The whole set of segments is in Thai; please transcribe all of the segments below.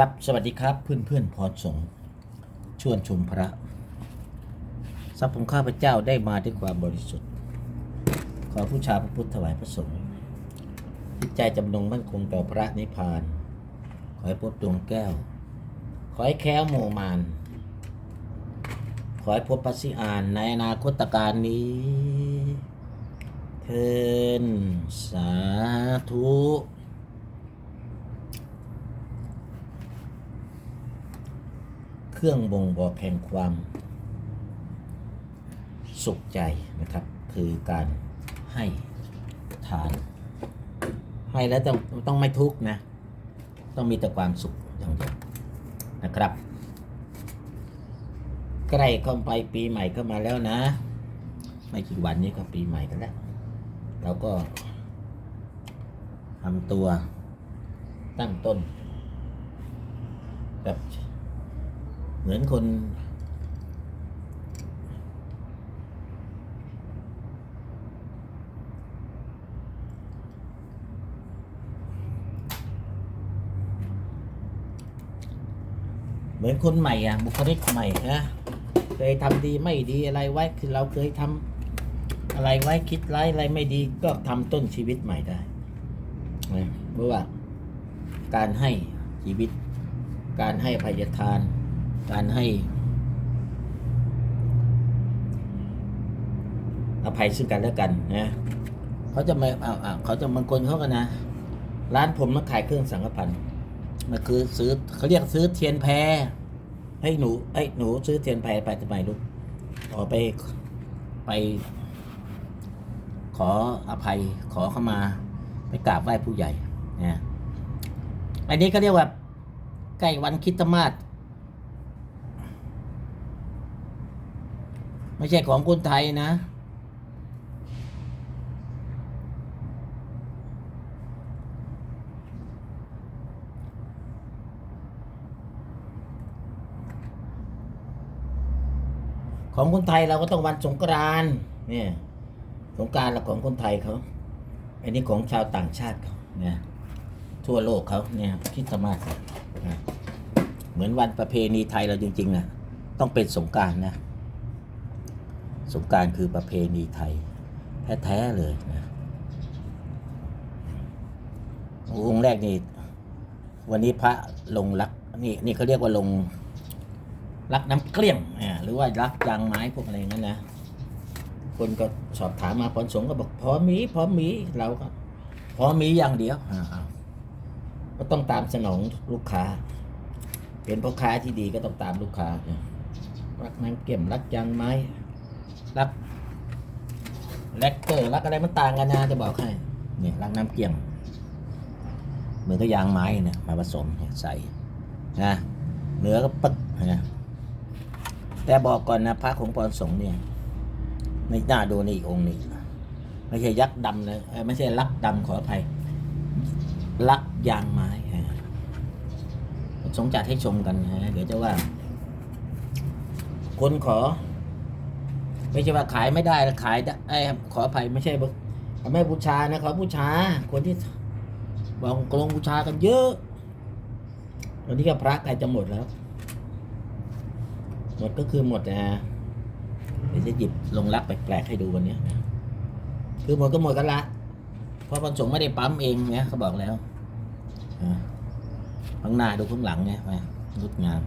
ครับสวัสดีครับเพื่อนเพื่อนพอสงชวนชมพระทรัพย์ของข้าพเจ้าได้มาด้วยความบริสุทธิ์ ขอผู้ชาพระพุทธถวายพระสงฆ์ใจจำนงมั่นคงต่อพระนิพพาน ขอให้พบดวงแก้ว ขอให้แค้วโมมาน ขอให้พบพระสิอานในอนาคตการนี้เทินสาธุ เครื่องบ่งบอกแห่งความสุขใจนะครับ คือการให้ทาน ให้แล้วต้องต้องไม่ทุกข์นะ ต้องมีแต่ความสุขอย่างเดียวนะครับ ใกล้เข้าไปปีใหม่เข้ามาแล้วนะ ไม่กี่วันนี้ก็ปีใหม่กันแล้วเราก็ทำตัวตั้งต้นแบบ เหมือนคน เหมือนคนใหม่อะ บุคลิกใหม่นะเคยทำดีไม่ดีอะไรไว้คือเราเคยทำอะไรไว้คิดร้ายอะไรไม่ดีก็ทำต้นชีวิตใหม่ได้นะเพราะว่าการให้ชีวิต การให้พยทาน การให้อภัยซึ่งกันและกันนะเขาจะมาเอาเอาเขาจะบางคนเขากันนะ ร้านผมมาขายเครื่องสังฆพันธ์มันคือซื้อเขาเรียกซื้อเทียนแพรให้หนูไอ้หนูซื้อเทียนแพรไปทำไมลูกขอไปไป ขออภัย ขอเข้ามาไปกราบไหว้ผู้ใหญ่นะอันนี้ก็เรียกว่าใกล้วันคริดมาส ไม่ใช่ของคนไทยนะ ของคนไทยเราก็ต้องวันสงกรานต์เนี่ยสงการเราของคนไทยเขา อันนี้ของชาวต่างชาติเขาเนี่ยทั่วโลกเขาเนี่ยคิดมาสนะเหมือนวันประเพณีไทยเราจริงๆนะต้องเป็นสงการนะ สงการคือประเพณีไทย แท้ๆเลยนะองค์แรกนี่วันนี้พระลงรักนี่นี่เขาเรียกว่าลงรักน้ำเกลี้ยงอ่าหรือว่ารักยางไม้พวกอะไรงนั้นนะคนก็สอบถามมาพรสงก็บอกพอมีพอมีเราก็พอมีอย่างเดียวอ่าเอาก็ต้องตามสนองลูกค้า เป็นพ่อค้าที่ดีก็ต้องตามลูกค้ารักน้ำเกลี้ยงรักยางไม้ รักแลกเกอร์รักอะไรมันต่างกันนะจะบอกให้เนี่ยรักน้ำเกลี้ยงเหมือนกับยางไม้เนี่ยมาผสมใส่นะเนื้อก็ปึ๊กนะแต่บอกก่อนนะพระของปอนสงเนี่ยไม่น่าดูในอีกองค์นี้ไม่ใช่ยักษ์ดำนะเอ้ยไม่ใช่ลักดำขออภัยลักยางไม้สงจัดให้ชมกันนะเดี๋ยวจะว่า คนขอ ไม่ใช่ว่าขายไม่ได้แล้วขายได้ไอ้ขออภัยไม่ใช่บอกไม่บูชานะขอบูชาคนที่บอกกลงบูชากันเยอะวันนี้ก็พระใกล้จะหมดแล้ว หมดก็คือหมดนะเดี๋ยวจะหยิบลงรักแปลกๆให้ดูวันนี้คือหมดก็หมดกันละเพราะพระสงไม่ได้ปั๊มเองเนี่ยเขาบอกแล้วข้างหน้าดูข้างหลังเนี่ยไปงดงาม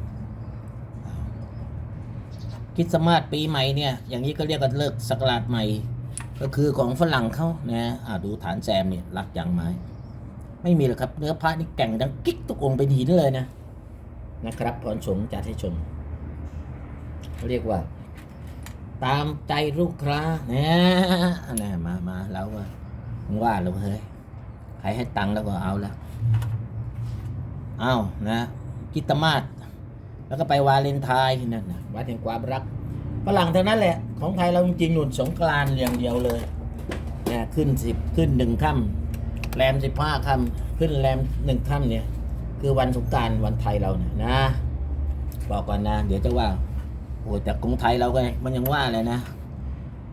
ริสต์มาสปีใหม่เนี่ยอย่างนี้ก็เรียกกันเลิกสักราชใหม่ ก็คือของฝรั่งเขานะอ่าดูฐานแซมเนี่ยรักอย่างไม้ ไม่มีหรอกครับ เนื้อพระนี่แก่งดังกิ๊กทุกองค์เป็นหินเลยนะนะครับพรสงจัดให้ชม เรียกว่า ตามใจลูกค้าเนี่ยนี่มามาแล้วว่าว่าเราเฮ้ยใครให้ตังค์แล้วก็เอาแล้วเอานะกิตมาศ แล้วก็ไปวาเลนไทน์นั่นนะวัดแห่งความรักฝรั่งเท่านั้นแหละ ของไทยเราจริงๆหนุนสงกรานต์อย่างเดียวเลยเนี่ยขึ้นสิบขึ้นหนึ่งค่ำแรมสิบห้าค่ำขึ้นแรมหนึ่งค่ำเนี่ย คือวันสงกรารวันไทยเราเนี่ยนะ บอกก่อนนะ เดี๋ยวจะว่าโอ้แต่กรุงไทยเราก็มันยังว่าเลยนะ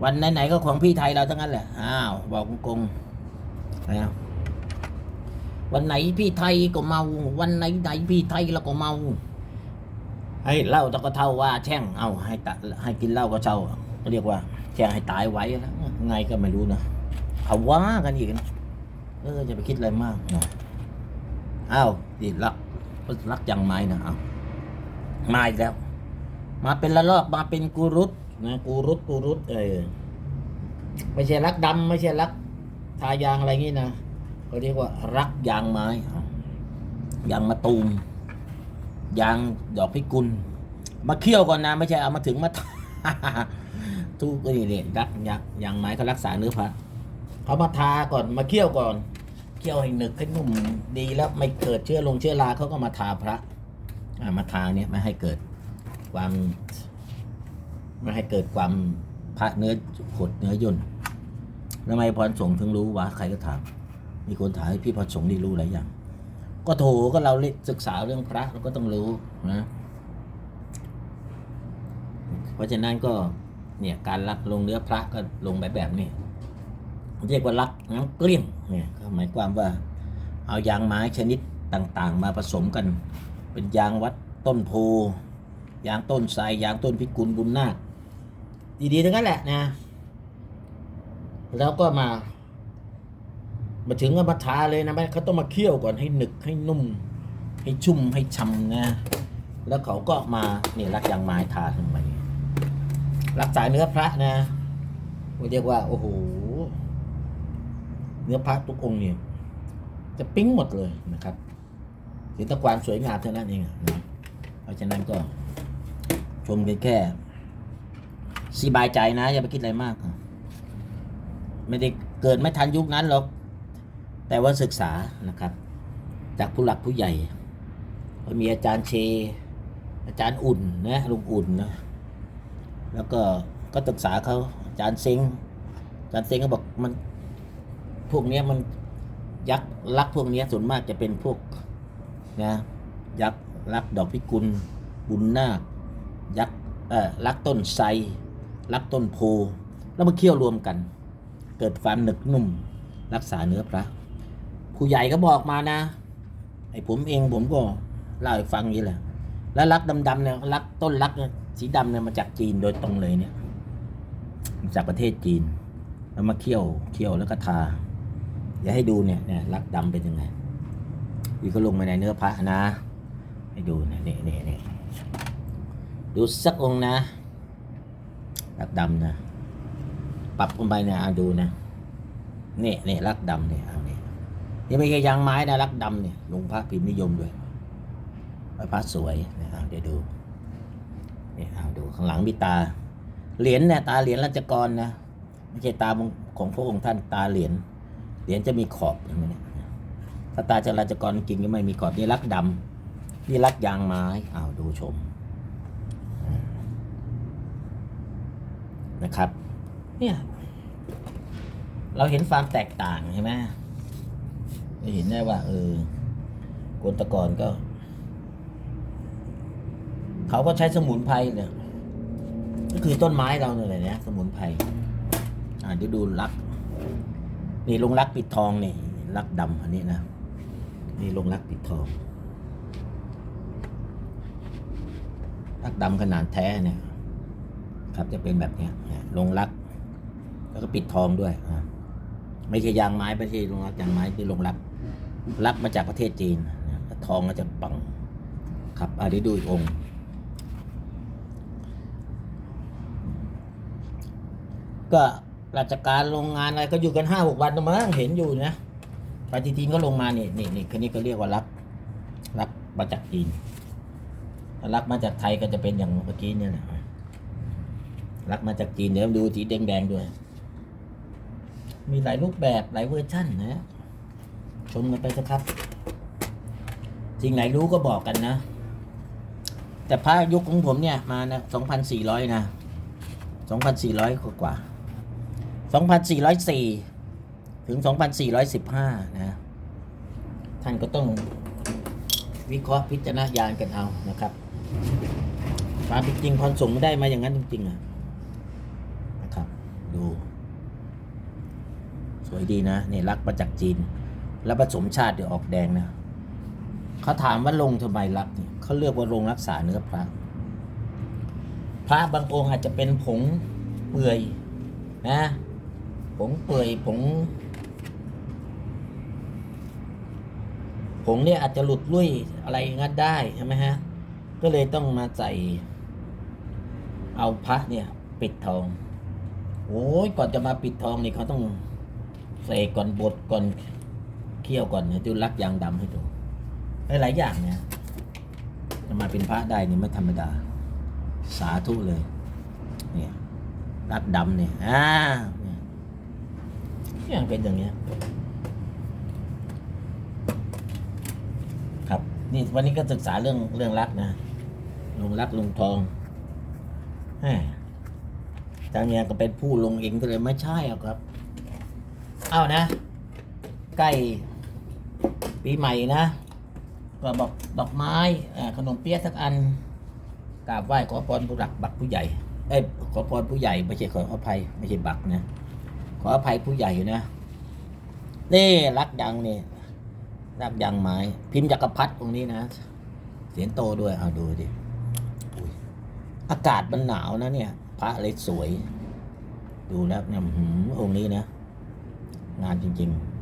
วันไหนๆก็ของพี่ไทยเราทั้งนั้นแหละอ้าวบอกกงๆนะวันไหนพี่ไทยก็เมา วันไหนไหนพี่ไทยเราก็เมา ให้เหล้าตะก็เท่าว่าแช่งเอาให้ตะให้กินเหล้าก็เช่าเรียกว่าแช่งให้ตายไว้นะไงก็ไม่รู้นะเขาว่ากันอีกนะเออจะไปคิดอะไรมากนะอ้าวดิรักรักยังไม้นะเอามาอีกแล้ว มาเป็นละลอกมาเป็นกูรุตนะกูรุตกูรุตเออไม่ใช่รักดำไม่ใช่รักทายางอะไรงี้นะเขาเรียกว่า รักยางไม้ยางมะตูม ยางดอกพิกุล มาเคี่ยวก่อนนะ ไม่ใช่เอามาถึงมาทุกนี่เนี่ยรักยางยางไม้เขารักษาเนื้อพระเขามาทาก่อนมาเคี่ยวก่อนเคี่ยวให้หนึกให้นุ่มดีแล้วไม่เกิดเชื้อลงเชื้อราเขาก็มาทาพระมาทาเนี่ยไม่ให้เกิดความไม่ให้เกิดความพระเนื้อขดเนื้อย่นทำไมพรสงฆ์ถึงรู้วะใครก็ถาม มีคนถามพี่พรสงฆ์นี่รู้หลายอย่าง ก็โถก็เราศึกษาเรื่องพระเราก็ต้องรู้นะ เพราะฉะนั้นก็เนี่ยการรักลงเนื้อพระก็ลงแบบแบบนี้เรียกว่ารักน้ำเกลี้ยงเนี่ยก็หมายความว่าเอายางไม้ชนิดต่างๆ มาผสมกัน เป็นยางวัดต้นโพยางต้นไทรยางต้นพิกุลบุญนาคดีๆทั้งนั้นแหละนะ แล้วก็มา มาถึงก็มาทาเลยนะแม่เขาต้องมาเคี่ยวก่อนให้หนึกให้นุ่ม ให้ชุ่มให้ช่ำนะ แล้วเขาก็มาเนี่ยรักยางไม้ทาลงไปรักษาเนื้อพระนะเรียกว่า โอ้โหเนื้อพระทุกองค์เนี่ยจะปิ๊งหมดเลยนะครับถึงแตะความสวยงามเท่านั้นเองนะเพราะฉะนั้นก็ชมกันแค่สบายใจนะ อย่าไปคิดอะไรมาก ไม่ได้เกิดไม่ทันยุคนั้นหรอก แต่ว่าศึกษานะครับ จากผู้หลักผู้ใหญ่ก็มีอาจารย์เช อาจารย์อุ่นนะลุงอุ่นนะแล้วก็ก็ศึกษาเขาอาจารย์เซ็งอาจารย์เซ็งก็บอกมันพวกเนี้ยมันยักษ์รักพวกเนี้ยส่วนมากจะเป็นพวกนะยักษ์รักดอกพิกุล บุญนาคยักษ์เอ่อรักต้นไทรรักต้นโพแล้วมาเคี่ยวรวมกัน เกิดความหนึกนุ่มรักษาเนื้อพระ ผู้ใหญ่ก็บอกมานะไอ้ผมเองผมก็เล่าให้ฟังอย่างนี้แหละ แล้วรักดำๆเนี่ยรักต้นรักเนี่ยสีดำเนี่ยมาจากจีนโดยตรงเลยเนี่ย จากประเทศจีน แล้วมาเคี่ยวเคี่ยวแล้วก็ทาอย่าให้ดูเนี่ยเนี่ยรักดำเป็นยังไงวีก็ลงมาในเนื้อพระนะ ให้ดูเนี่ยเนี่ยเนี่ยเนี่ยดูสักองค์นะ รักดำนะ ปรับลงไปเนี่ยเอาดูนะเนี่ยเนี่ยรักดำเนี่ยเอาเนี่ย นี่ไม่ใช่ยางไม้นะรักดำเนี่ยลงพระพิมพ์นิยมด้วยพระพระสวยนะครับเดี๋ยวดูเนี่ยเอาดูข้างหลังมีตา เหรียญเนี่ยตาเหรียญราชกรนะไม่ใช่ตาของพระองค์ท่านตาเหรียญเหรียญจะมีขอบอย่างนี้เนี่ยถ้าตาจะราชกรจริงก็ไม่มีขอบนี่รักดำนี่รักยางไม้เอาดูชมนะครับ เนี่ย เราเห็นความแตกต่างใช่ไหม เราเห็นได้ว่าเออคนตะกอนก็ เขาก็ใช้สมุนไพรเนี่ย ก็คือต้นไม้เราเนี่ยแหละเนี่ยสมุนไพรอ่าเดี๋ยวดูลัก นี่ลงรักปิดทองนี่รักดำอันนี้นะนี่ลงรักปิดทองรักดำขนาดแท้เนี่ยครับจะเป็นแบบเนี้ยลงรัก แล้วก็ปิดทองด้วยอ่าไม่ใช่ยางไม้ไม่ใช่ลงรักยางไม้คือลงรัก รักมาจากประเทศจีนทองก็จะปังครับอันนี้ดูอีกองค์ ก็ราชการโรงงานอะไรก็อยู่กันห้าหกวันนะมั้งเห็นอยู่นะปฏิทินก็ลงมานี่นี่นี่คืนนี้ก็เรียกว่ารับ รับมาจากจีนถ้ารับมาจากไทยก็จะเป็นอย่างเมื่อกี้เนี่ยนะรับมาจากจีนเดี๋ยวดูสีแดงๆด้วย มีหลายรูปแบบหลายเวอร์ชั่นนะ ชมกันไปสักครับ สิ่งไหนรู้ก็บอกกันนะ แต่พระยุคของผมเนี่ยมานะสองพันสี่ร้อยนะสองพันสี่ร้อยกว่าสองพันสี่ร้อยสี่ถึงสองพันสี่ร้อยสิบห้านะ ท่านก็ต้องวิเคราะห์พิจารณญาณกันเอานะครับความเป็นจริงความสงได้มาอย่างนั้นจริงๆอะนะครับ ดู สวยดีนะ นี่รักมาจากจีน แล้วผสมชาติเดี๋ยวออกแดงนะเขาถามว่าลงทำไมรักเนี่ยเขาเลือกว่าลงรักษาเนื้อพระ พระบางองค์อาจจะเป็นผงเปื่อยนะผงเปื่อยผงผงเนี่ยอาจจะหลุดลุ่ยอะไรงั้นได้ใช่ไหมฮะ ก็เลยต้องมาใส่ เอาพระเนี่ย ปิดทอง โอ้ยก่อนจะมาปิดทองนี่เขาต้องเสกก่อนบดก่อน เคี่ยวก่อนเนี่ยดูลักยางดำให้ดูหลายๆอย่างเนี่ยจะมาเป็นพระได้นี่ไม่ธรรมดา สาธุเลย เนี่ยรักดำเนี่ยอ่าเนี่ยยังเป็นอย่างเงี้ยครับ นี่วันนี้ก็ศึกษาเรื่องเรื่องรักนะลงรักลงทองแหมจางเมียก็เป็นผู้ลงเองก็เลยไม่ใช่หรอกครับ เอานะ ใกล้ ปีใหม่นะก็บอกดอกไม้ขนมเปี๊ยะสักอันกราบไหว้ขอพรผู้หลักบักผู้ใหญ่เอ้ยขอพรผู้ใหญ่ไม่ใช่ขออภัยไม่ใช่บักนะขออภัยผู้ใหญ่นะนี่รักยังนี่รักยังไม้พิมพ์จักรพรรดิตรงนี้นะ เสียงโตด้วยเอาดูดิอากาศมันหนาวนะเนี่ย พระเลยสวย ดูแล้วเนี่ยอื้อหือองค์นี้นะ งานจริง ๆ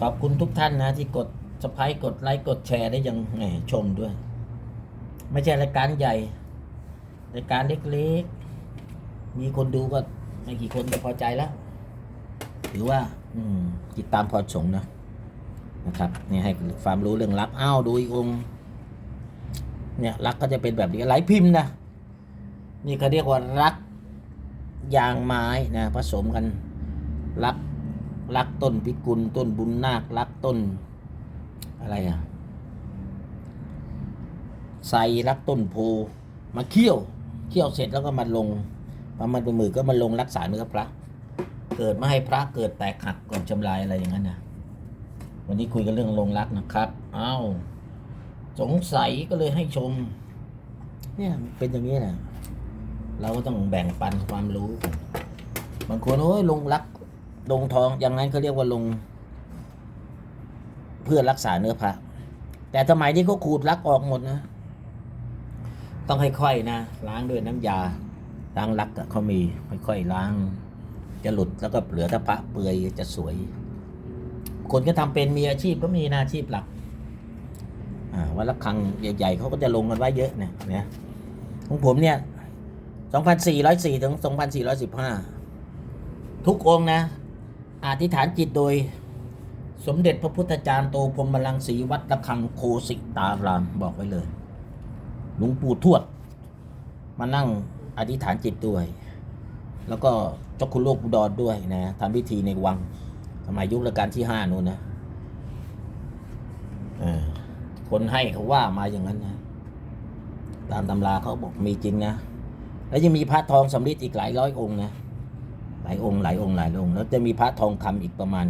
ขอบคุณทุกท่านนะ ที่กดสไครต์กดไลค์กดแชร์ได้ยังแหมชมด้วย ไม่ใช่รายการใหญ่รายการเล็กๆ มีคนดูก็ไม่กี่คนก็พอใจแล้ว ถือว่า อืมติดตามพอสงนะนะครับนี่ให้ความรู้เรื่องรักอ้าวดูอีกองเนี่ยรักก็จะเป็นแบบนี้หลายพิมพ์นะนี่เขาเรียกว่ารักยางไม้นะผสมกันรัก รักต้นพิกุลต้นบุญนาครักต้น อะไรอะใส่รักต้นโพมาเคี่ยวเคี่ยวเสร็จแล้วก็มาลงพอมันเป็นมือก็มาลงรักษาเนื้อพระ เกิดไม่ให้พระเกิดแตกหักก่อนจำลายอะไรอย่างนั้นนะวันนี้คุยกันเรื่องลงรักนะครับอ้าวสงสัยก็เลยให้ชม เนี่ยเป็นอย่างนี้แหละเราก็ต้องแบ่งปันความรู้บางคนโอ้ยลงรัก ลงท้องอย่างนั้นเขาเรียกว่าลง เพื่อรักษาเนื้อพระ แต่สมัยนี้เขาขูดรักออกหมดนะ ต้องค่อยๆนะล้างด้วยน้ำยาล้างรักเขามีค่อยๆล้าง จะหลุดแล้วก็เหลือแต่พระเปื่อยจะสวย คนก็ทำเป็นมีอาชีพก็มีนะอาชีพหลักวันละครั้งใหญ่ๆเขาก็จะลงกันไว้เยอะเนี่ยนะของผมเนี่ย 2,404 ถึง 2,415 ทุกองนะ อธิษฐานจิตโดยสมเด็จพระพุทธจารย์โตพรหมลังสีวัดระฆังโคสิตารามบอกไว้เลยหลวงปู่ทวด มานั่งอธิษฐานจิตด้วย แล้วก็เจ้าคุณโลกอุดรด้วยนะทำพิธีในวังสมัยยุครัชกาลที่ห้านู่นนะคนให้เขาว่ามาอย่างนั้นนะตามตำราเขาบอกมีจริงนะ แล้วยังมีพระทองสำริดอีกหลายร้อยองค์นะ ลายองค์หลายองค์หลายองค์แล้วจะมีพระทองคำอีกประมาณ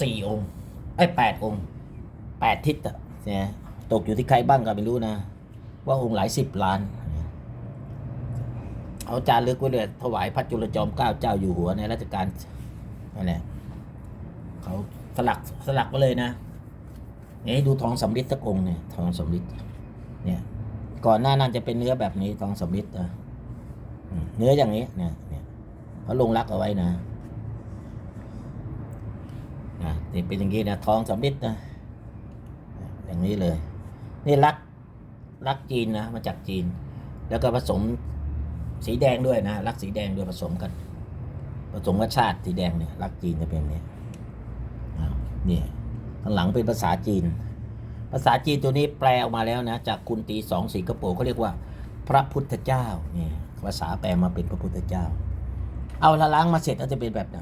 สี่องค์ไอ้แปดองค์แปดทิศอะเนี่ยตกอยู่ที่ใครบ้างก็ไม่รู้นะ ว่าองค์หลายสิบล้าน เอาจารึกไว้เลยถวายพระจุลจอมเกล้าเจ้าอยู่หัวในรัชกาลนั่นแหละเขาสลักสลักไว้เลยนะนี่ดูทองสำริดสักองค์เนี่ยทองสำริดเนี่ยก่อนหน้านั้นจะเป็นเนื้อแบบนี้ทองสำริดนะ เนื้ออย่างนี้เนี่ยเนี่ยเขาลงรักเอาไว้นะนะนี่เป็นอย่างนี้นะทองสำริดนะอย่างนี้เลย นี่รักรักจีนนะมาจากจีน แล้วก็ผสมสีแดงด้วยนะรักสีแดงด้วยผสมกันผสมกับชาติสีแดงเนี่ยรักจีนจะเป็นอย่างนี้อ้าวเนี่ข้างหลังเป็นภาษาจีน ภาษาจีนตัวนี้แปลออกมาแล้วนะ จากคุณตีสองสิงคโปร์เขาเรียกว่า พระพุทธเจ้าเนี่ย ภาษาแปลมาเป็นพระพุทธเจ้า เอาละล้างมาเสร็จก็จะเป็นแบบไหน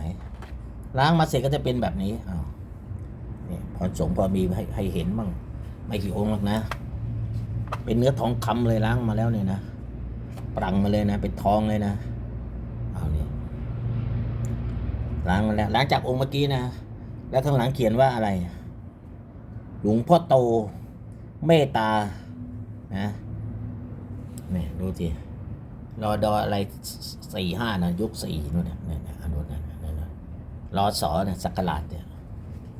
ล้างมาเสร็จก็จะเป็นแบบนี้เอาเนี่พอสงพอมีให้ให้เห็นบ้างไม่กี่องค์หรอกนะ เป็นเนื้อทองคำเลยล้างมาแล้วเนี่ยนะปรังมาเลยนะ เป็นทองเลยนะเอานี่ล้างมาแล้วล้างจากองค์เมื่อกี้นะ แล้วข้างหลังเขียนว่าอะไร หลวงพ่อโตเมตตานะนี่ดูสิ รอดออะไรสี่ห้านะยุคสี่นู่นนะนี่นอันนู้นนะนั่นะรอสอเนี่ยสักราชเนี่ย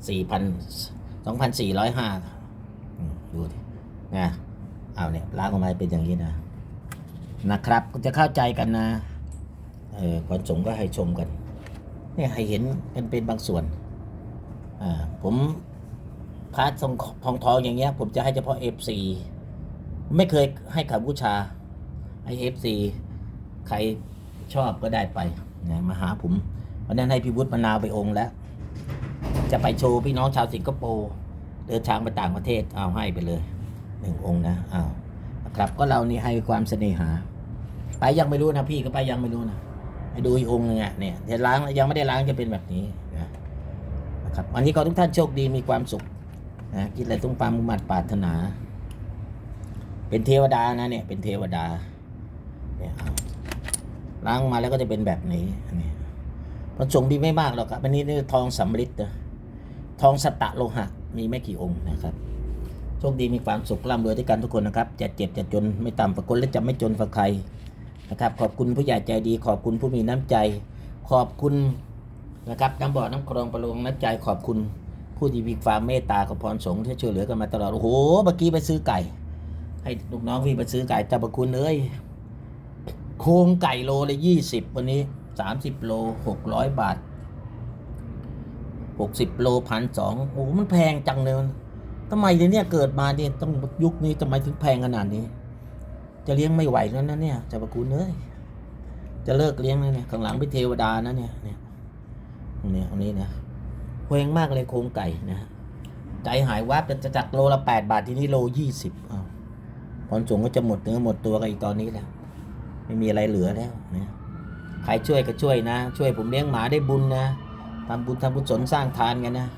สี่พันสองพันสี่ร้อยห้าดูดินะเอาเนี่ยล้างออกมาเป็นอย่างนี้นะนะครับจะเข้าใจกันนะเออพระสงฆ์ก็ให้ชมกันเนี่ยให้เห็นเป็นเป็นบางส่วนอ่าผมพาร์ททองทองทองอย่างเงี้ย ผมจะให้เฉพาะเอฟซีไม่เคยให้ขับบูชา ให้เอฟซีใครชอบก็ได้ไปนะมาหาผมวันนั้นให้พี่วุฒิมะนาวไปองค์แล้ว จะไปโชว์พี่น้องชาวสิงคโปร์เดินทางไปต่างประเทศเอาให้ไปเลยหนึ่งองค์นะอ้าวนะครับก็เรานี่ให้ความเสน่หา ไปยังไม่รู้นะพี่ก็ไปยังไม่รู้นะให้ดูอีกองค์นึงอะเนี่ยจะล้างยังไม่ได้ล้างจะเป็นแบบนี้นะนะครับวันนี้ขอทุกท่านโชคดีมีความสุขนะคิดอะไรต้องความมุ่งมั่นปรารถนา เป็นเทวดานะเนี่ยเป็นเทวดา เนี่ยล้างมาแล้วก็จะเป็นแบบนี้นี่พระสงฆ์มีไม่มากหรอกครับอันนี้นี่ทองสำริดนะทองสตะโลหะ มีไม่กี่องค์นะครับโชคดีมีความสุขร่ำรวยด้วยกันทุกคนนะครับจะเจ็บจะจนไม่ต่ำฝักคนและจะไม่จนฝักใครนะครับ ขอบคุณผู้ใหญ่ใจดี ขอบคุณผู้มีน้ำใจ ขอบคุณนะครับน้ำบ่อน้ำคลองประโลงน้ำใจขอบคุณผู้ที่มีความเมตตากับพรสงฆ์ที่ช่วยเหลือกันมาตลอดโอ้โหเมื่อกี้ไปซื้อไก่ ให้ลูกน้องพี่ไปซื้อไก่เจ้าประคุณเอ้ย โครงไก่โลละยี่สิบวันนี้สามสิบโลหกร้อยบาทหกสิบโลพันสองโอ้โหมันแพงจังเลยทำไมเนี่ยเกิดมาเนี่ยต้องยุคนี้ทำไมถึงแพงขนาดนี้ จะเลี้ยงไม่ไหวแล้วนะเนี่ยจะประคุณเอ้ยจะเลิกเลี้ยงแล้วเนี่ยข้างหลังเป็นเทวดานะเนี่ยเนี่ยเนี่ยอันนี้นะแพงมากเลยโครงไก่นะใจหายวับจะจากโลละแปดบาทที่นี่โลยี่สิบอ้าวพรสงก็จะหมดเนื้อหมดตัวกันอีกตอนนี้แล้ว ไม่มีอะไรเหลือแล้วนะใครช่วยก็ช่วยนะ ช่วยผมเลี้ยงหมาได้บุญนะทำบุญทำบุญสนสร้างทานกันนะ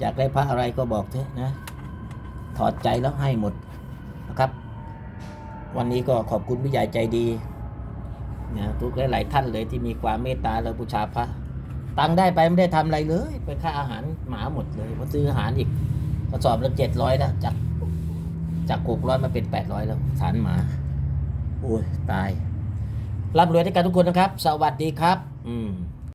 อยากได้พระอะไรก็บอกเถอะนะ ถอดใจแล้วให้หมดนะครับ วันนี้ก็ขอบคุณผู้ใหญ่ใจดีนะทุกหลายท่านเลยที่มีความเมตตาและบูชาพระตังได้ไปไม่ได้ทำอะไรเลย ไปค่าอาหารหมาหมดเลยมาซื้ออาหารอีกกระสอบละเจ็ดร้อยแล้วจากจากหกร้อยมาเป็นแปดร้อยแล้วสารหมา โอ้ยตาย ร่ำรวยด้วยกันทุกคนนะครับ สวัสดีครับ อืม